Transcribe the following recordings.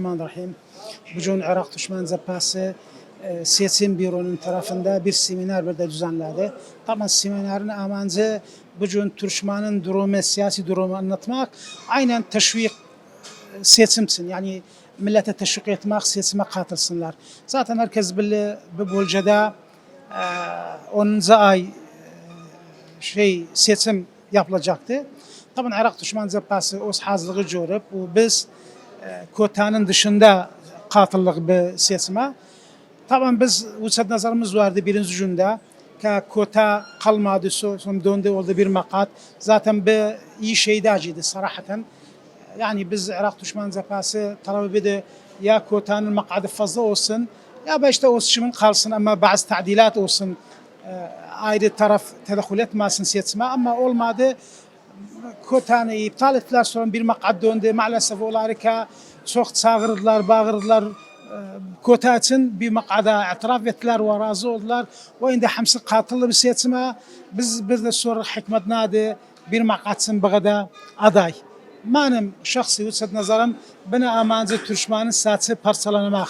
Bismillahirrahmanirrahim. Bugün Irak Düşman Cephası e, Seçim Büro'nun tarafında bir seminer burada düzenledi. Tamam seminerin amacı bugün Türkmen'in durumu, siyasi durumu anlatmak. Aynen teşvik e, seçimsin. Yani millete teşvik etmek, seçime katılsınlar. Zaten herkes bilir bu bölgede e, 10. ay e, şey seçim yapılacaktı. Tabii Irak Düşman Cephası o hazırlığı görüp biz kotanın dışında katıldık bu seçime. Tabii biz uçad nazarımız vardı birinci günde ki kota kalmadı son döndü oldu bir makat. Zaten bu iyi şeydi acıydı sarahaten. Yani biz Irak Düşman Cephası talep ediyor ya kotanın makadı fazla olsun ya işte o seçimin kalsın ama bazı tadilat olsun e, ayrı taraf tedahül etmesin seçime ama olmadı kotanı iptal ettiler sonra bir makat döndü. Maalesef olarika çok çağırdılar bağırdılar. E, kota için bir makada itiraf ettiler ve razı oldular. Ve indi hamsi katıldı bir seçime. Biz biz de sonra hikmet nadi bir makat için bagada aday. Benim şahsi uçad nazarım bana amancı Türkmen'in saçı parçalamak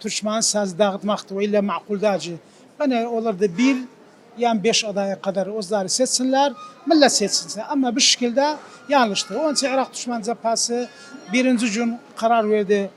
Türkmen'in saçı dağıtmaktı ve illa makul dacı bana olurdu bir yani beş adaya kadar ozları seçsinler, millet seçsinler. Ama bu şekilde yanlıştı. Onun için Irak Düşman Cephası birinci gün karar verdi.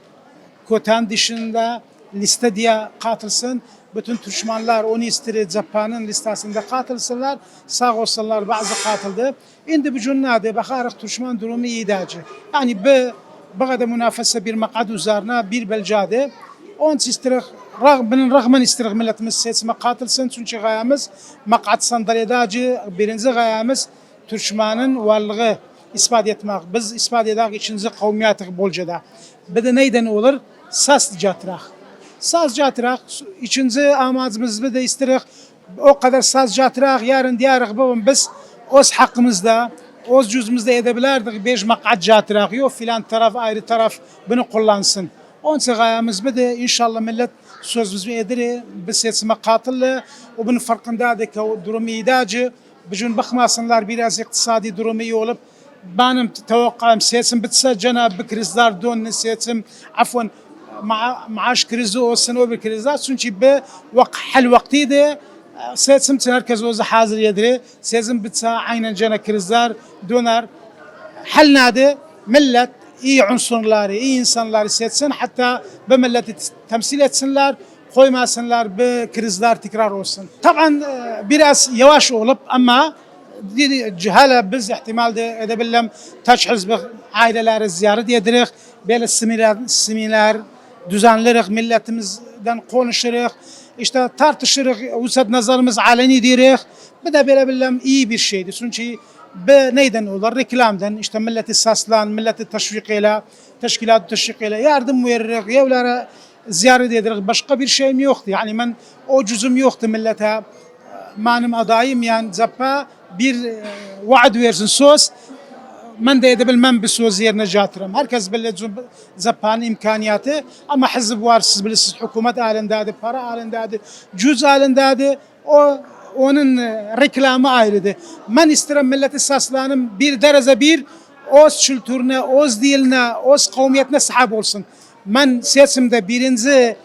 Kotan dışında liste diye katılsın. Bütün Türkmenler onu istedi cephanın listesinde katılsınlar. Sağ olsunlar bazı katıldı. Şimdi bu gün neydi? Bakarak Türkmen durumu iyi dacı. Yani bu bu kadar münafese bir makad üzerine bir belcade. Onun için istirik Rağmen milletimiz seçime katılsın çünkü gayemiz makat sandalyedacı birinci gayemiz Türkmen'in varlığı ispat etmek. Biz ispat edek içinizi kavmiyatık bolcada. Bir de neyden olur? Sas catırak. Saz catırak içinizi amacımız bir de istirik o kadar saz catırak yarın diğer babam biz öz hakkımızda öz cüzümüzde edebilirdik beş makat catırak yok filan taraf ayrı taraf bunu kullansın. Onun için gayemiz bir de inşallah millet sözümüzü ediri, biz seçime katılı, o bunun farkındaydık o durumu idacı. Bugün bakmasınlar biraz iktisadi durumu iyi olup benim tevakkam seçim bitse Cenab-ı krizler dönün seçim afwan ma maaş krizi olsun o bir krizler. Çünkü bu vak hal vaktiydi seçim için herkes o hazır yediri seçim bitse aynen cana krizler döner. Hal nadi millet iyi unsurları, iyi insanları seçsin hatta bu milleti temsil etsinler, koymasınlar bu krizler tekrar olsun. Tabii biraz yavaş olup ama hala biz ihtimal de edebilirim taç hizbi aileleri ziyaret edirik, böyle seminer, seminer düzenlerik, milletimizden konuşuruk, işte tartışırıq, usad nazarımız aleni dirik. Bu da böyle bilmem iyi bir şeydi. Çünkü bu neyden olur? Reklamdan işte milleti saslan, milleti teşvik ile, teşkilat teşvik ile yardım veririk, evlere ziyaret edirik. Başka bir şeyim yoktu. Yani ben o cüzüm yoktu millete. Benim adayım yani zappa bir e, vaat versin söz. من de edebilmem bir söz yerine catırım. Herkes böyle zappanın imkaniyatı ama hizb var siz bilirsiniz hükümet halindedir, para halindedir, cüz halindedir. O onun e, reklamı ayrıdır. Ben isterim milleti saslanım bir derece bir öz kültürüne, öz diline, öz kavmiyetine sahip olsun. Ben seçimde birinci e,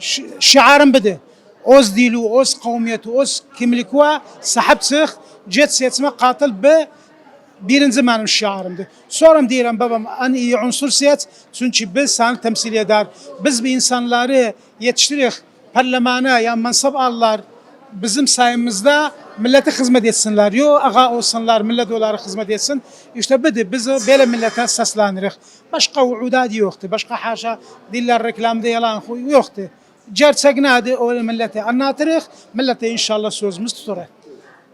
şi- şiarım bidi. Öz dili, öz kavmiyeti, öz kimliğe sahip çık. Cet seçime katıl be birinci benim şiarımdı. Sonra diyelim babam en iyi unsur seç. Çünkü biz seni temsil eder. Biz bir insanları yetiştirik. Parlamene ya mansap alırlar. Bizim sayemizde millete hizmet etsinler. Yo ağa olsunlar, millet olarak hizmet etsin. İşte bidi biz böyle millete sesleniriz. Başka uudat yoktu. Başka haşa diller reklamda yalan yoktu. Gerçek neydi o millete anlatırıq. Millete inşallah sözümüz tutarıq.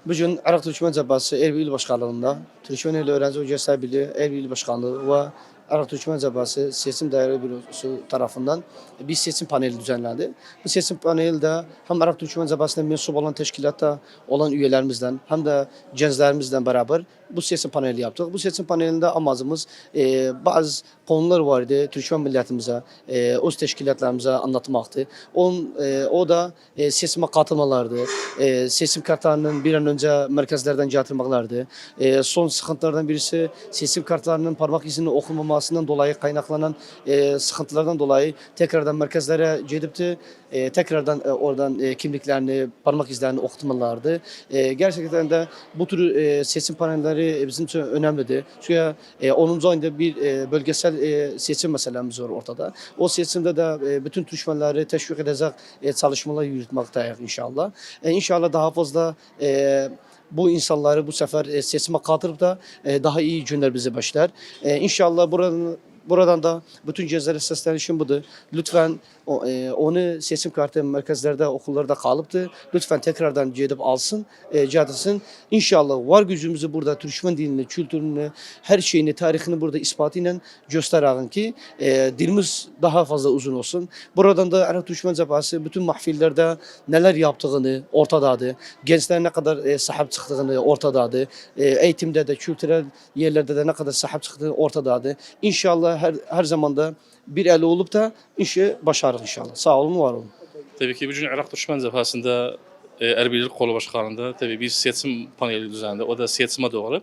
Bugün Irak Türkmen Cəbhası Erbil İl Başkanlığında Türkmen İl Öğrenci Ocası Birliği Erbil İl Başkanlığı ve Irak Türkmen Cəbhası Seçim Daire Bürosu tarafından bir seçim paneli düzenlendi. Bu seçim panelinde hem Irak Türkmen Cəbhasına mensup olan teşkilatta olan üyelerimizden hem de gençlerimizle beraber bu seçim paneli yaptık. Bu seçim panelinde amacımız e, bazı konular vardı Türkmen milletimize, e, öz teşkilatlarımıza anlatmaktı. On, e, o da e, seçime katılmalardı. E, seçim kartlarının bir an önce merkezlerden getirmeklerdi. E, son sıkıntılardan birisi seçim kartlarının parmak izinin okunmaması olmasından dolayı kaynaklanan e, sıkıntılardan dolayı tekrardan merkezlere gidipti. E, tekrardan e, oradan e, kimliklerini, parmak izlerini okutmalardı. E, gerçekten de bu tür e, seçim panelleri bizim için önemlidir. Çünkü e, 10. ayında bir e, bölgesel e, seçim meselemiz var ortada. O seçimde de e, bütün düşmanları teşvik edecek e, çalışmalar yürütmekteyiz inşallah. E, inşallah daha fazla e, bu insanları bu sefer e, seçime katılıp da e, daha iyi günler bizi başlar. E, inşallah buradan Buradan da bütün cezayir seslenişim budur. Lütfen e, onu seçim kartı merkezlerde, okullarda kalıptı. Lütfen tekrardan gidip alsın, e, cadısın. İnşallah var gücümüzü burada Türkmen dilini, kültürünü, her şeyini, tarihini burada ispatıyla gösterelim ki e, dilimiz daha fazla uzun olsun. Buradan da Arap Türkmen Cephası bütün mahfillerde neler yaptığını ortadadır. Gençler ne kadar e, sahip çıktığını ortadadır. E, eğitimde de, kültürel yerlerde de ne kadar sahip çıktığı ortadadır. İnşallah her, her zaman da bir el olup da işi başarır inşallah. Sağ olun, var olun. Tabii ki bugün Irak Düşman Cephası'nda e, Erbil Kolu Başkanı'nda tabii bir seçim paneli düzenli. O da seçime doğru.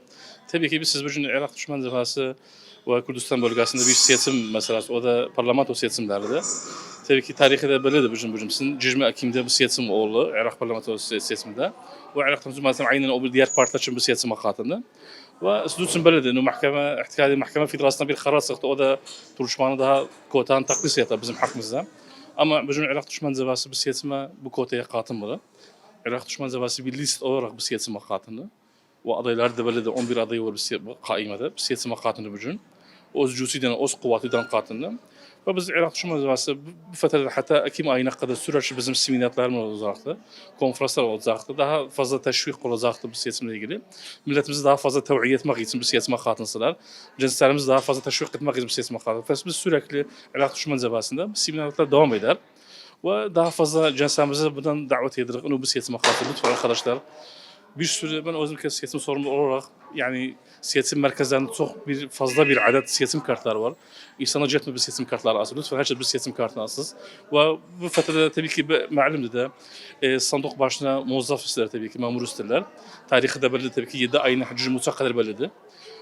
Tabii ki biz siz bugün Irak Düşman Cephası ve Kürdistan bölgesinde bir seçim meselesi. O da parlamento seçimlerdi. Tabii ki tarihi de böyledir bugün bugün. Sizin 20 Ekim'de bu seçim oldu. Irak parlamento se- seçiminde. Ve Irak Düşman Cephası aynen o bir diğer partiler için bu seçime katıldı. Ve siz için böyledir. İnه محكمة احتكالي محكمة federasyonda bir karar çıktı. O da duruşmanı daha kotan taklis yaptı bizim hakkımızda. Ama bugün Irak Düşman Cephası bu seçime bu kotaya katılmadı. Irak Düşman Cephası bir list olarak bu seçime katıldı. O adaylar da böyle de 11 aday var bu se- bu kaimede. Bu seçime katıldı bugün. Oz cüsiden, oz Ve biz Cephası bu fetrede hatta Ekim ayına kadar süreç bizim seminerlerimiz olacaktı. Konferanslar olacaktı. Daha fazla teşvik olacaktı bu seçimle ilgili. Milletimizi daha fazla tev'iye etmek için bu seçime katılsınlar. Cinslerimizi daha fazla teşvik etmek için bu seçime katılsınlar. Biz Düşman Cephası'nda bu seminerler devam eder. Ve daha fazla cinslerimize buradan davet edilir. Onu bu seçime katılın lütfen arkadaşlar. Bir sürü ben özüm kez seçim sorumlu olarak yani seçim merkezlerinde çok bir fazla bir adet seçim kartları var. İnsana cetme bir seçim kartları alsın. Lütfen herkes bir seçim kartını alsın. Ve bu fetrede tabii ki malumdur da e, sandık başına muvazzaf ister tabii ki memur isterler. Tarihi de belli tabii ki 7 ayın hacı mutlaka kadar bellidir.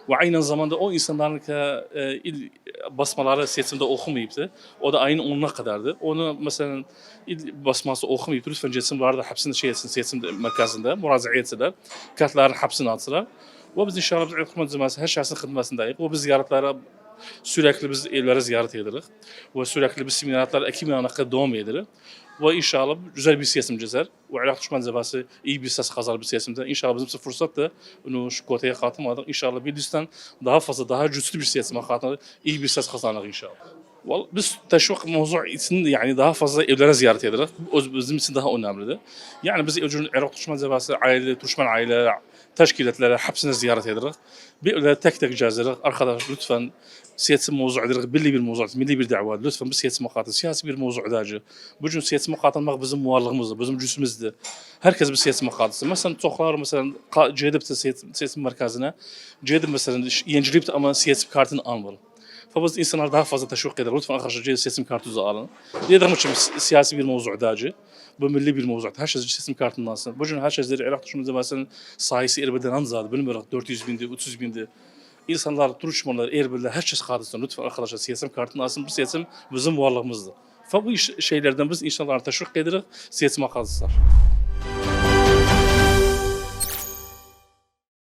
Ve aynı zamanda o insanların ki e, il basmaları seçimde okumayıptı. O da ayın 10'una kadardı. Onu mesela il basması okumayıp lütfen cesim vardı hapsinde şey etsin seçim merkezinde müracaat etsinler. Kartların hapsini alsınlar. Ve biz inşallah biz hükümet zamanı her şahsın hizmetindeyiz. Ve biz ziyaretlere sürekli biz evlere ziyaret ederiz. Ve sürekli biz seminerler Ekim ayına devam ederiz. Ve inşallah güzel bir seçim cezer. Ve Irak Düşman Cephası iyi bir ses kazanır bir seçimde. İnşallah bizim fırsat da onu şu kotaya katılmadık. İnşallah bir listten daha fazla, daha güçlü bir seçime katılır. iyi bir ses kazanır inşallah. Vallahi biz teşvik mevzu için yani daha fazla evlere ziyaret ederiz. O bizim için daha önemlidir. Yani biz öncün Irak Düşman Cephası aile, Düşman aile teşkilatları hepsini ziyaret ederiz. Bir öyle tek tek cazırız. Arkadaş lütfen siyasi mevzu ederiz. Belli bir mevzu, milli bir dava. Lütfen bir siyasi makatı, siyasi bir mevzu edacı. Bugün siyasi makatılmak bizim muvarlığımızdır, bizim cüsümüzdür. Herkes bir siyasi makatısı. Mesela çoklar mesela cedip de siyasi, merkezine, cedip mesela yencilip de ama siyasi kartını almalı. Fakat insanlar daha fazla teşvik eder. Lütfen arkadaşlar seçim kartınızı alın. Dediğim için siyasi bir mevzu edacı. Bu milli bir mevzu. Her şey seçim kartından alsın. Bugün her şeyleri Irak düşündüğümüzde mesela sayısı erbeden anzadı. Bilmiyorum 400 bindi, 300 bindi. İnsanlar, duruşmalar, erbirler, herkes katılsın. Lütfen arkadaşlar seçim kartını alsın. Bu seçim bizim varlığımızdır. Fa bu şeylerden biz insanlara teşvik ederiz, seçime katılsınlar.